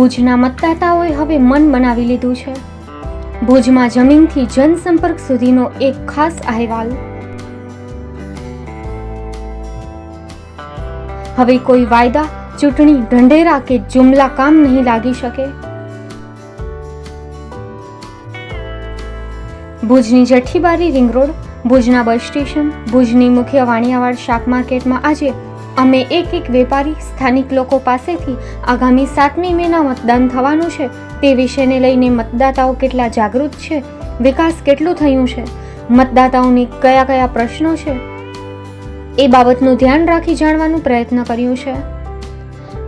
ભુજના મતદાતાઓએ હવે મન બનાવી લીધું છે. ભુજમાં જમીનથી જનસંપર્ક સુધીનો એક ખાસ અહેવાલ. હવે કોઈ વાયદા, ચૂંટણી, ઢંઢેરા કે જુમલા કામ નહીં લાગી શકે. ભુજની જઠ્ઠીબારી રિંગ રોડ, ભુજના બસ સ્ટેશન, ભુજની મુખ્ય વાણિયાવાડ શાક માર્કેટમાં આજે અમે એક એક વેપારી સ્થાનિક લોકો પાસેથી આગામી સાતમી મેના મતદાન થવાનું છે તે વિષયને લઈને મતદાતાઓ કેટલા જાગૃત છે, વિકાસ કેટલું થયું છે, મતદાતાઓની કયા કયા પ્રશ્નો છે એ બાબતનું ધ્યાન રાખી જાણવાનું પ્રયત્ન કર્યું છે.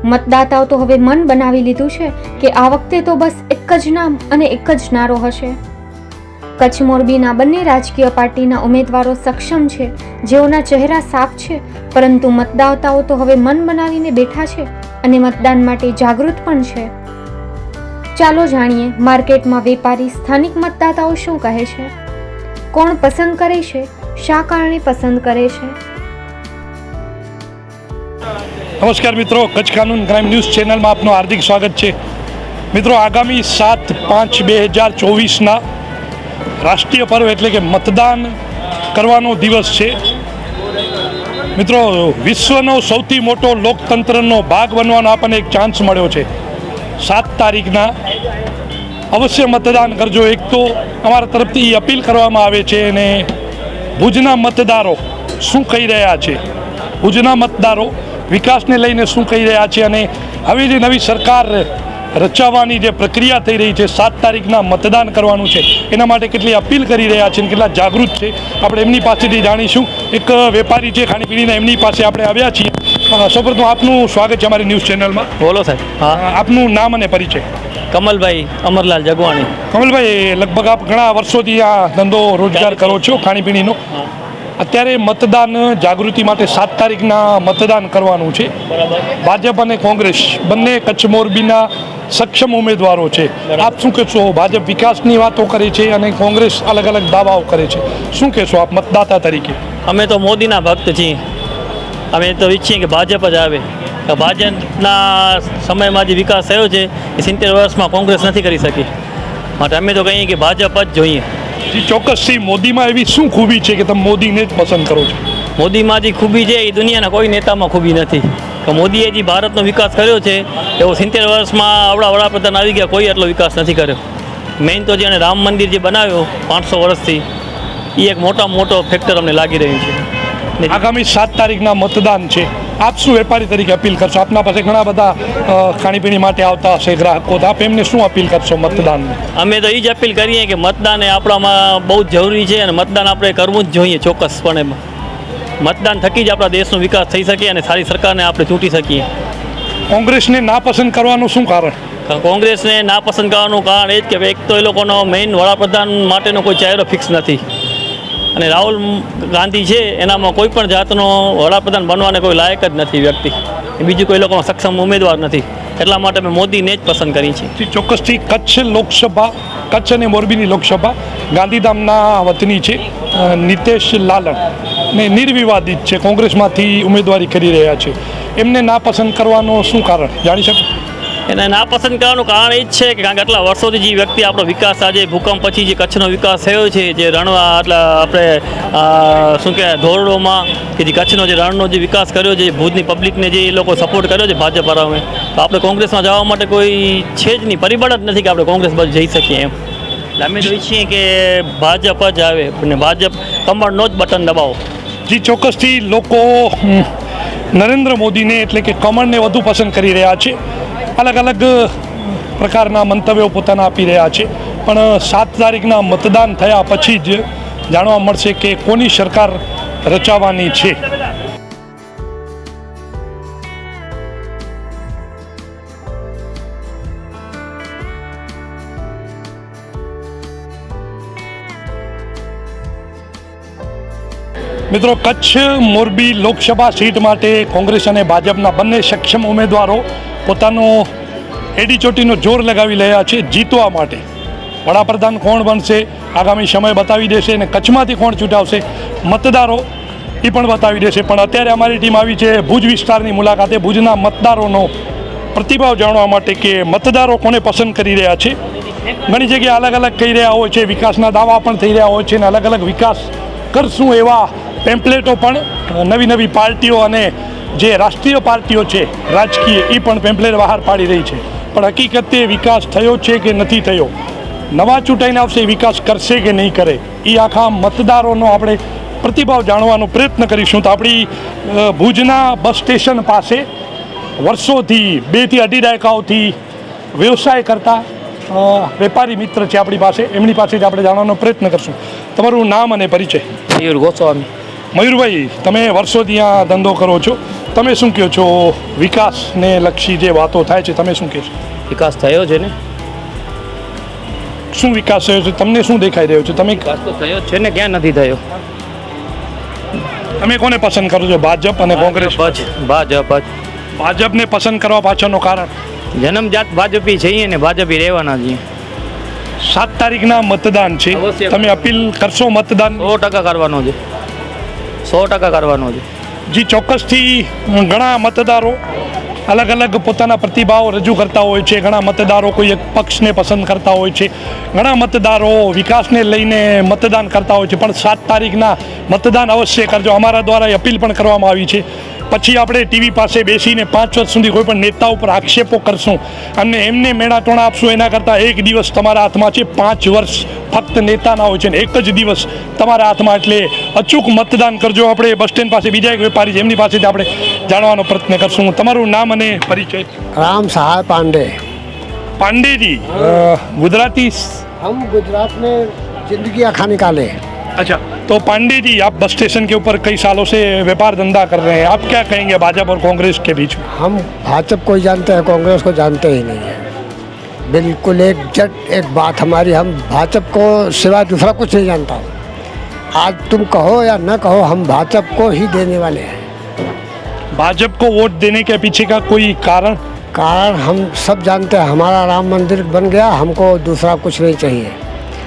મતદાતાઓ તો હવે મન બનાવી લીધું છે કે આ વખતે તો બસ એક જ નામ અને એક જ નારો હશે. કચ્છ મોરબીના બંને રાજકીય પાર્ટીના ઉમેદવારો સક્ષમ છે. જેઓના ચહેરા સાફ છે, પરંતુ મતદાતાઓ તો હવે મન બનાવીને બેઠા છે અને મતદાન માટે જાગૃત પણ છે. ચાલો જાણીએ માર્કેટમાં વેપારી સ્થાનિક મતદાતાઓ શું કહે છે? કોણ પસંદ કરે છે? શા કારણે પસંદ કરે છે? નમસ્કાર મિત્રો, કચ્છ કાનૂન ક્રાઇમ ન્યૂઝ ચેનલમાં આપનું હાર્દિક સ્વાગત છે. મિત્રો, આગામી સાત પાંચ બે હજાર ચોવીસના રાષ્ટ્રીય પર્વ એટલે કે મતદાન કરવાનો દિવસ છે. મિત્રો, વિશ્વનો સૌથી મોટો લોકતંત્રનો ભાગ બનવાનો આપણને એક ચાન્સ મળ્યો છે. સાત તારીખના અવશ્ય મતદાન કરજો. એક તો અમારા તરફથી અપીલ કરવામાં આવે છે અને ભુજના મતદારો શું કહી રહ્યા છે? ભુજના મતદારો વિકાસને લઈને શું કહી રહ્યા છે? અને હવે જે નવી સરકાર રચાવવાની જે પ્રક્રિયા થઈ રહી છે સાત તારીખના મતદાન કરવાનું છે એના માટે કેટલી અપીલ કરી રહ્યા છે અને કેટલા જાગૃત છે આપણે એમની પાસેથી જાણીશું. એક વેપારી છે ખાણીપીણીના એમની પાસે આપણે આવ્યા છીએ. સૌપ્રથમ આપનું સ્વાગત છે અમારી ન્યૂઝ ચેનલમાં. બોલો સાહેબ. આપનું નામ અને પરિચય. કમલભાઈ અમરલાલ જગવાણી. કમલભાઈ લગભગ આપ ઘણા વર્ષોથી આ ધંધો રોજગાર કરો છો ખાણીપીણીનો. અત્યારે મતદાન જાગૃતિ માટે સાત તારીખના મતદાન કરવાનું છે. ભાજપ અને કોંગ્રેસ બંને કચ્છ મોરબીના સક્ષમ ઉમેદવારો છે. આપ શું કહેશો? ભાજપ વિકાસની વાતો કરે છે અને કોંગ્રેસ અલગ અલગ દાવાઓ કરે છે. શું કહેશો આપ મતદાતા તરીકે? અમે તો મોદીના ભક્ત છીએ. અમે તો ઈચ્છીએ કે ભાજપ જ આવે. ભાજપના સમયમાં જે વિકાસ થયો છે, એ સિત્તેર વર્ષમાં કોંગ્રેસ નથી કરી શકી. માટે અમે તો કહીએ કે ભાજપ જ જોઈએ. ચોક્કસથી મોદીમાં એવી શું ખૂબી છે કે તમે મોદીને જ પસંદ કરો છો? મોદીમાં જે ખૂબી છે એ દુનિયાના કોઈ નેતામાં ખૂબી નથી. કે મોદીએ જે ભારતનો વિકાસ કર્યો છે, એવો સિત્તેર વર્ષમાં આપણા વડાપ્રધાન આવી ગયા, કોઈ એટલો વિકાસ નથી કર્યો. મેઇન તો જેણે રામ મંદિર જે બનાવ્યો પાંચસો વર્ષથી, એ એક મોટા મોટો ફેક્ટર અમને લાગી રહ્યું છે. આગામી સાત તારીખના મતદાન છે. આપ શું વેપારી તરીકે અપીલ કરશો? આપના પાસે ઘણા બધા ખાણીપીણી માટે આવતા હશે ગ્રાહકો. આપ એમને શું અપીલ કરશો મતદાન? અમે તો એ જ અપીલ કરીએ કે મતદાન એ આપણામાં બહુ જ જરૂરી છે અને મતદાન આપણે કરવું જ જોઈએ ચોક્કસપણે. મતદાન થકી જ આપણા દેશનો વિકાસ થઈ શકે અને સારી સરકારને આપણે ચૂંટી શકીએ. કોંગ્રેસને નાપસંદ કરવાનું શું કારણ? કોંગ્રેસને નાપસંદ કરવાનું કારણ એ જ કે એક તો એ લોકોનો મેઇન વડાપ્રધાન માટેનો કોઈ ચહેરો ફિક્સ નથી. અને રાહુલ ગાંધી છે, એનામાં કોઈ પણ જાતનો વડાપ્રધાન બનવાને કોઈ લાયક જ નથી વ્યક્તિ. બીજું કોઈ લોકોમાં સક્ષમ ઉમેદવાર નથી. એટલા માટે મેં મોદીને જ પસંદ કરી છે. ચોક્કસથી કચ્છ લોકસભા, કચ્છ અને મોરબીની લોકસભા ગાંધીધામના વતની છે નિતેશ લાલણ ને નિર્વિવાદિત છે, કોંગ્રેસમાંથી ઉમેદવારી કરી રહ્યા છે. એમને નાપસંદ કરવાનું શું કારણ? જાણી શકો એને નાપસંદ કરવાનું કારણ એ જ છે કે કારણ કે આટલા વર્ષોથી જે વ્યક્તિ આપણો વિકાસ આજે ભૂકંપ પછી જે કચ્છનો વિકાસ થયો છે જે રણવા આટલા આપણે શું કહેવાય ધોરડોમાં કે જે કચ્છનો જે રણનો જે વિકાસ કર્યો છે ભુજની પબ્લિકને જે એ લોકો સપોર્ટ કર્યો છે ભાજપ વાળાઓએ તો આપણે કોંગ્રેસમાં જવા માટે કોઈ છે જ નહીં પરિબળ જ નથી કે આપણે કોંગ્રેસ બાજુ જઈ શકીએ એમ. એટલે અમે તો ઈચ્છીએ કે ભાજપ જ આવે અને ભાજપ કમળનો જ બટન દબાવો. જે ચોક્કસથી લોકો નરેન્દ્ર મોદીને એટલે કે કમળને વધુ પસંદ કરી રહ્યા છે. અલગ અલગ પ્રકારના મંતવ્યો પોતાના આપી રહ્યા છે. પણ સાત તારીખના મતદાન થયા પછી જ જાણવા મળશે કે કોની સરકાર રચાવાની છે. મિત્રો, કચ્છ મોરબી લોકસભા સીટ માટે કોંગ્રેસ અને ભાજપના બંને સક્ષમ ઉમેદવારો પોતાનો એડીચોટીનો જોર લગાવી રહ્યા છે જીતવા માટે. વડાપ્રધાન કોણ બનશે, આગામી સમય બતાવી દેશે અને કચ્છમાંથી કોણ ચૂંટાવશે, મતદારો એ પણ બતાવી દેશે. પણ અત્યારે અમારી ટીમ આવી છે ભુજ વિસ્તારની મુલાકાતે. ભુજના મતદારોનો પ્રતિભાવ જાણવા માટે કે મતદારો કોને પસંદ કરી રહ્યા છે? ઘણી જગ્યાએ અલગ અલગ કહી રહ્યા હોય છે, વિકાસના દાવા પણ થઈ રહ્યા હોય છે અને અલગ અલગ વિકાસ કરશું એવા પેમ્પલેટો પણ નવી નવી પાર્ટીઓ અને જે રાષ્ટ્રીય પાર્ટીઓ છે રાજકીય એ પણ પેમ્પલેટ બહાર પાડી રહી છે. પણ હકીકતે વિકાસ થયો છે કે નથી થયો? નવા ચૂંટાઈને આવશે વિકાસ કરશે કે નહીં કરે? એ આખા મતદારોનો આપણે પ્રતિભાવ જાણવાનો પ્રયત્ન કરીશું તો આપણી ભુજના બસ સ્ટેશન પાસે વર્ષોથી બેથી અઢી દાયકાઓથી વ્યવસાય કરતા વેપારી મિત્ર છે આપણી પાસે. એમની પાસેથી આપણે જાણવાનો પ્રયત્ન કરશું. તમારું નામ અને પરિચય. મયુર ગોસ્વામી. મયુરભાઈ તમે વર્ષોથી આ ધંધો કરો છો. તમે શું કહો છો? વિકાસને લક્ષી જે વાતો થાય છે તમે શું કહો છો? વિકાસ થયો છે ને? શું વિકાસ થયો છે? તમને શું દેખાઈ રહ્યો છે? તમે વિકાસ તો થયો છે ને ક્યાં નથી થયો? તમે કોને પસંદ કરો છો? ભાજપ અને કોંગ્રેસ? ભાજપ ભાજપ ભાજપને પસંદ કરવા પાછળનું કારણ? જન્મજાત ભાજપી છે ને ભાજપી રહેવાના છીએ. સાત તારીખના મતદાન છે. તમે અપીલ કરશો મતદાન? સો ટકા કરવાનો છે. સો ટકા કરવાનો છે. જે ચોક્કસથી ઘણા મતદારો અલગ અલગ પોતાના પ્રતિભાવો રજૂ કરતા હોય છે. ઘણા મતદારો કોઈ એક પક્ષને પસંદ કરતા હોય છે. ઘણા મતદારો વિકાસને લઈને મતદાન કરતા હોય છે. પણ સાત તારીખના મતદાન અવશ્ય કરજો. અમારા દ્વારા એ અપીલ પણ કરવામાં આવી છે. પછી આપણે ટીવી પાસે બેસીને પાંચ વર્ષ સુધી કોઈ પણ નેતા ઉપર આક્ષેપો કરશું અને એમને મેળાટોણા આપશું. એના કરતાં એક દિવસ તમારા હાથમાં છે. પાંચ વર્ષ ફક્ત નેતાના હોય છે ને એક જ દિવસ તમારા હાથમાં એટલે અચૂક મતદાન કરજો આપણે બસ સ્ટેન્ડ પાસે બીજા એક વેપારી છે એમની પાસેથી આપણે જાણવાનો પ્રયત્ન કરશું તમારું નામ અને પરિચય राम सहाय पांडे પાંડેજી અ, ગુજરાતી સ- हम गुजरात में जिंदगी अखा निकाले अच्छा तो पांडे जी आप बस स्टेशन के ऊपर कई सालों से व्यापार धंधा कर रहे हैं आप क्या कहेंगे भाजपा और कांग्रेस के बीच में हम भाजपा को ही जानते हैं कांग्रेस को जानते ही नहीं है बिल्कुल एक जट एक बात हमारी हम भाजपा को सिवा दूसरा कुछ नहीं जानता। हूँ आज तुम कहो या न कहो हम भाजपा को ही देने वाले हैं। भाजपा को वोट देने के पीछे का कोई कारण? कारण हम सब जानते हैं हमारा राम मंदिर बन गया हमको दूसरा कुछ नहीं चाहिए।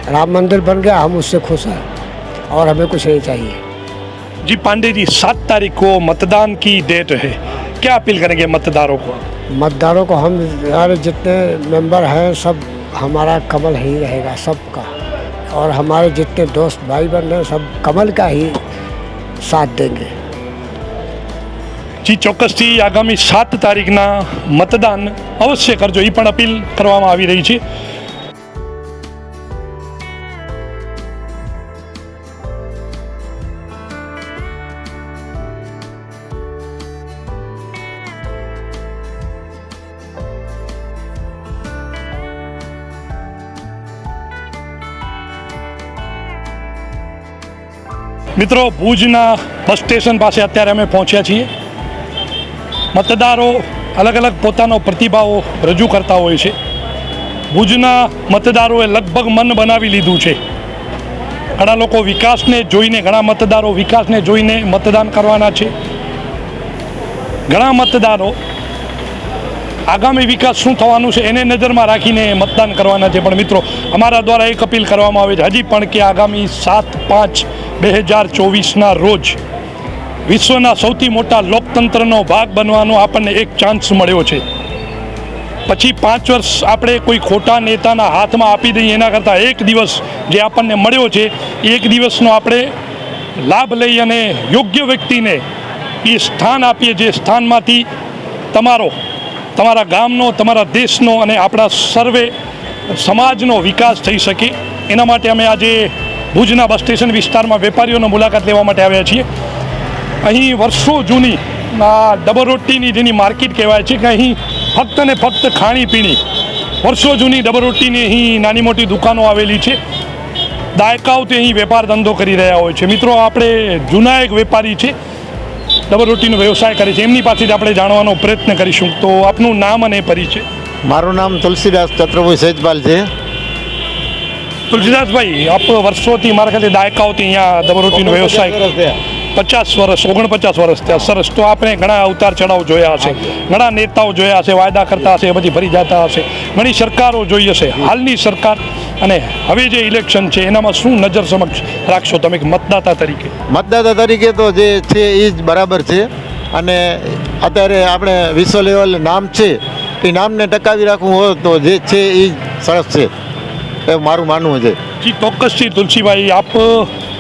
राम मंदिर बन गया हम उससे खुश हैं और हमें कुछ नहीं चाहिए। जी पांडे जी सात तारीख को मतदान की डेट है। क्या अपील करेंगे मतदारों को मतदारों को हम हमारे जितने मेंबर हैं सब हमारा कमल ही रहेगा सबका और हमारे जितने दोस्त भाई बहन हैं सब कमल का ही साथ देंगे જી ચોક્કસથી આગામી સાત તારીખના મતદાન અવશ્ય કરજો એ પણ અપીલ કરવામાં આવી રહી છે મિત્રો ભુજના બસ સ્ટેશન પાસે અત્યારે અમે પહોંચ્યા છીએ. મતદારો અલગ અલગ પોતાનો પ્રતિભાવો રજૂ કરતા હોય છે. ભુજના મતદારોએ લગભગ મન બનાવી લીધું છે. ઘણા લોકો વિકાસને જોઈને, ઘણા મતદારો વિકાસને જોઈને મતદાન કરવાના છે. ઘણા મતદારો આગામી વિકાસ શું થવાનું છે એને નજરમાં રાખીને મતદાન કરવાના છે. પણ મિત્રો, અમારા દ્વારા એક અપીલ કરવામાં આવે છે. હજી પણ કે આગામી સાત પાંચ બે હજાર ચોવીસના રોજ વિશ્વના સૌથી મોટા લોકતંત્રનો ભાગ બનવાનો આપણને એક ચાન્સ મળ્યો છે. પછી પાંચ વર્ષ આપણે કોઈ ખોટા નેતાના હાથમાં આપી દઈએ એના કરતાં એક દિવસ જે આપણને મળ્યો છે, એક દિવસનો આપણે લાભ લઈ અને યોગ્ય વ્યક્તિને એ સ્થાન આપીએ જે સ્થાનમાંથી તમારો, તમારા ગામનો, તમારા દેશનો અને આપણા સર્વે, સમાજનો વિકાસ થઈ શકે. એના માટે અમે આજે ભુજના બસ સ્ટેશન વિસ્તારમાં વેપારીઓનો મુલાકાત લેવા માટે આવ્યા છીએ. અહીં વર્ષો જૂની, આ ડબલ રોટીની જેની માર્કેટ કહેવાય છે કે અહીં ફક્ત ને ફક્ત ખાણીપીણી વર્ષો જૂની ડબલ રોટીની અહીં નાની મોટી દુકાનો આવેલી છે. દાયકાઓથી અહીં વેપાર ધંધો કરી રહ્યા હોય છે. મિત્રો, આપણે જૂના એક વેપારી છે, ડબલ રોટીનો વ્યવસાય કરે છે. એમની પાસેથી આપણે જાણવાનો પ્રયત્ન કરીશું. તો આપનું નામ અને પરિચય. મારું નામ તુલસીદાસ ચત્રભાઈ સહેજપાલ છે. તુલસીદાસભાઈ આપ વર્ષોથી મારા ખાતે દાયકાઓથી અહીંયા ડબલ રોટીનો વ્યવસાય. પચાસ વર્ષ ઓગણપચાસ વર્ષ થયા. સરસ. તો આપણે ઘણા ઉતાર ચઢાવ જોયા હશે. ઘણા નેતાઓ જોયા હશે વાયદા કરતા હશે પછી ફરી જતા હશે. ઘણી સરકારો જોઈ હશે. હાલની સરકાર અને હવે જે ઇલેક્શન છે એનામાં શું નજર સમક્ષ રાખશો તમે મતદાતા તરીકે? મતદાતા તરીકે તો જે છે એ જ બરાબર છે. અને અત્યારે આપણે વિશ્વ લેવલ નામ છે એ નામને ટકાવી રાખવું હોય તો જે છે એ સરસ છે. એ મારું માનવું છે. જી ચોક્કસથી તુલસીભાઈ આપ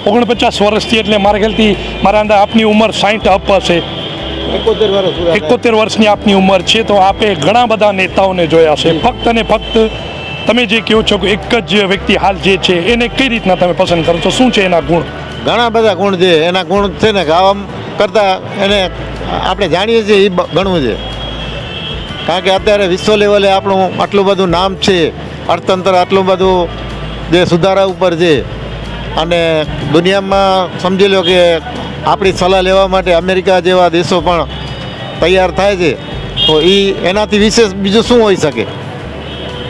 ઓગણપચાસ વર્ષથી એટલે મારા ખ્યાલથી મારા અંદર આપની ઉંમર સાઠ અપ હશે. એકોતેર વર્ષ એકોતેર વર્ષની આપની ઉંમર છે તો આપે ઘણા બધા નેતાઓને જોયા છે. ફક્ત અને ફક્ત તમે જે કહો છો કે એક જ વ્યક્તિ હાલ જે છે એને કઈ રીતના તમે પસંદ કરો છો? શું છે એના ગુણ? ઘણા બધા ગુણ છે. એના ગુણ છે ને ગાવા કરતાં એને આપણે જાણીએ છીએ એ બ- ઘણું છે. કારણ કે અત્યારે વિશ્વ લેવલે આપણું આટલું બધું નામ છે. અર્થતંત્ર આટલું બધું જે સુધારા ઉપર છે અને દુનિયામાં સમજી લો કે આપણી સલાહ લેવા માટે અમેરિકા જેવા દેશો પણ તૈયાર થાય છે તો એ એનાથી વિશેષ બીજું શું હોઈ શકે?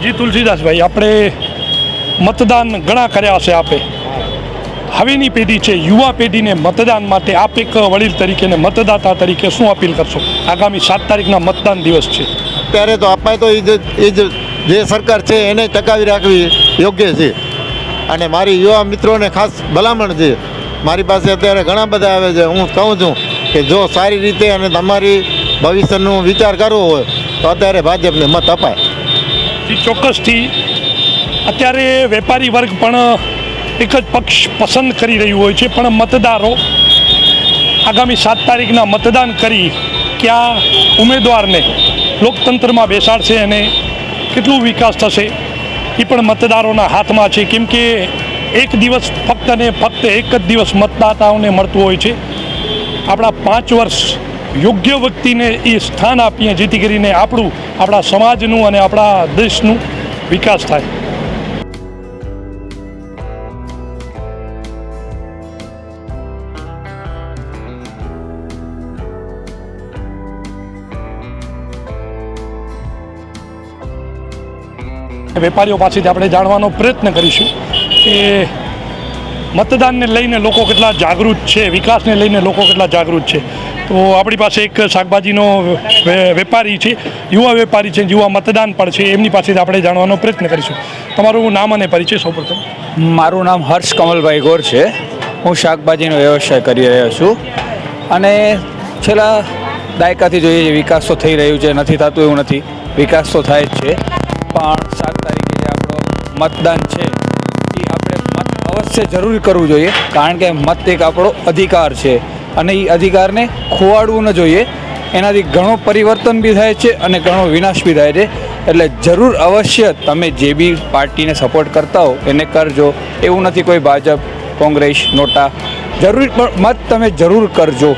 જી તુલસીદાસભાઈ આપણે મતદાન ઘણા કર્યા છે આપે. હવેની પેઢી છે યુવા પેઢીને મતદાન માટે આપ એક વડીલ તરીકે ને મતદાતા તરીકે શું અપીલ કરશો? આગામી સાત તારીખના મતદાન દિવસ છે. ત્યારે તો આપણે તો એ જ એ જ જે સરકાર છે એને ટકાવી રાખવી યોગ્ય છે. અને મારી યુવા મિત્રોને ખાસ ભલામણ છે. મારી પાસે અત્યારે ઘણા બધા આવે છે. હું કહું છું કે જો સારી રીતે અને તમારી ભવિષ્યનું વિચાર કરવો હોય, તો અત્યારે ભાજપને મત અપાય. ચોક્કસથી. અત્યારે વેપારી વર્ગ પણ એક જ પક્ષ પસંદ કરી રહ્યું હોય છે, પણ મતદારો આગામી સાત તારીખના મતદાન કરી કયા ઉમેદવારને લોકતંત્રમાં બેસાડશે અને કેટલું વિકાસ થશે એ પણ મતદારોના હાથમાં છે. કેમ કે એક દિવસ ફક્ત અને ફક્ત એક જ દિવસ મતદાતાઓને મળતું હોય છે. આપણા પાંચ વર્ષ યોગ્ય વ્યક્તિને એ સ્થાન આપીએ, જેથી કરીને આપણું, આપણા સમાજનું અને આપણા દેશનું વિકાસ થાય. વેપારીઓ પાસેથી આપણે જાણવાનો પ્રયત્ન કરીશું કે મતદાનને લઈને લોકો કેટલા જાગૃત છે, વિકાસને લઈને લોકો કેટલા જાગૃત છે. તો આપણી પાસે એક શાકભાજીનો વેપારી છે, યુવા વેપારી છે, યુવા મતદાન પણ છે, એમની પાસેથી આપણે જાણવાનો પ્રયત્ન કરીશું. તમારું નામ અને પરિચય સૌપ્રથમ. મારું નામ હર્ષ કમલભાઈ ગોર છે. હું શાકભાજીનો વ્યવસાય કરી રહ્યો છું. અને છેલ્લા દાયકાથી જોઈએ વિકાસ તો થઈ રહ્યું છે, નથી થતું એવું નથી. વિકાસ તો થાય જ છે. પણ સાત તારીખે જે આપણો મતદાન છે, એ આપણે મત અવશ્ય જરૂર કરવું જોઈએ, કારણ કે મત એક આપણો અધિકાર છે. અને એ અધિકારને ખોવાડવું ન જોઈએ. એનાથી ઘણો પરિવર્તન બી થાય છે અને ઘણો વિનાશ બી થાય છે. એટલે જરૂર અવશ્ય તમે જે બી પાર્ટીને સપોર્ટ કરતા હો, એને કરજો. એવું નથી કોઈ ભાજપ, કોંગ્રેસ, નોટા. જરૂર પણ મત તમે જરૂર કરજો.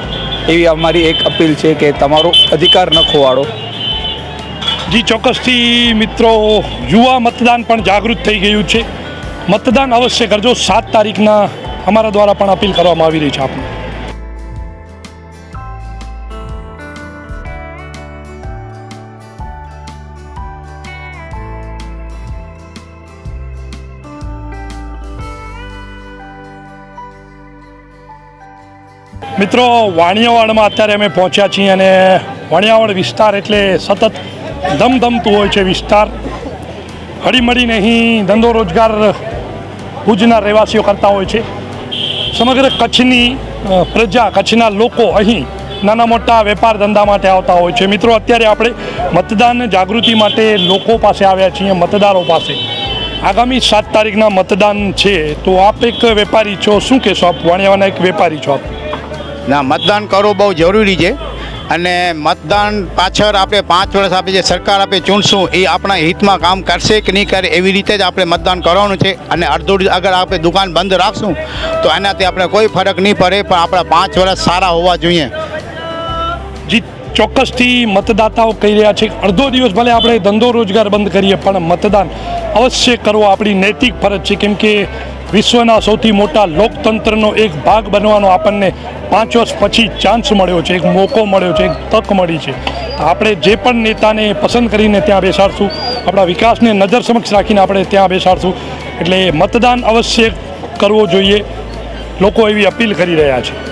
એવી અમારી એક અપીલ છે કે તમારો અધિકાર ન ખોવાડો. જી, ચોક્કસથી મિત્રો, યુવા મતદાન પણ જાગૃત થઈ ગયું છે. મતદાન અવશ્ય કરજો. સાત તારીખના અમારા દ્વારા પણ અપીલ કરવામાં આવી રહી છે આપને. મિત્રો, વાણિયાવાડમાં અત્યારે અમે પહોંચ્યા છીએ અને વાણિયાવાડ વિસ્તાર એટલે સતત ધમધમતું હોય છે વિસ્તાર. હળીમળીને અહીં ધંધો રોજગાર ભુજના રહેવાસીઓ કરતા હોય છે. સમગ્ર કચ્છની પ્રજા, કચ્છના લોકો અહીં નાના મોટા વેપાર ધંધા માટે આવતા હોય છે. મિત્રો, અત્યારે આપણે મતદાન જાગૃતિ માટે લોકો પાસે આવ્યા છીએ, મતદારો પાસે. આગામી સાત તારીખના મતદાન છે. તો આપ એક વેપારી છો. શું કહેશો આપ? વાણિયાવાના એક વેપારી છો આપ. ના, મતદાન કરવું બહુ જરૂરી છે. અને મતદાન પાછળ આપણે પાંચ વર્ષ આપણે જે સરકાર આપણે ચૂંટશું, એ આપણા હિતમાં કામ કરશે કે નહીં કરે એવી રીતે જ આપણે મતદાન કરવાનું છે. અને અડધોડી અગર આપણે દુકાન બંધ રાખશું, તો એનાથી આપણે કોઈ ફરક નહીં પડે, પણ આપણા પાંચ વર્ષ સારા હોવા જોઈએ. જી, ચોક્કસથી મતદાતાઓ કહી રહ્યા છે અડધો દિવસ ભલે આપણે ધંધો રોજગાર બંધ કરીએ, પણ મતદાન અવશ્ય કરવો આપણી નૈતિક ફરજ છે. કેમ કે વિશ્વના સૌથી મોટા લોકતંત્રનો એક ભાગ બનવાનો આપણને પાંચ વર્ષ પછી ચાન્સ મળ્યો છે, એક મોકો મળ્યો છે, એક તક મળી છે. આપણે જે પણ નેતાને પસંદ કરીને ત્યાં બેસાડશું, આપણા વિકાસને નજર સમક્ષ રાખીને આપણે ત્યાં બેસાડશું. એટલે મતદાન અવશ્ય કરવો જોઈએ. લોકો એવી અપીલ કરી રહ્યા છે.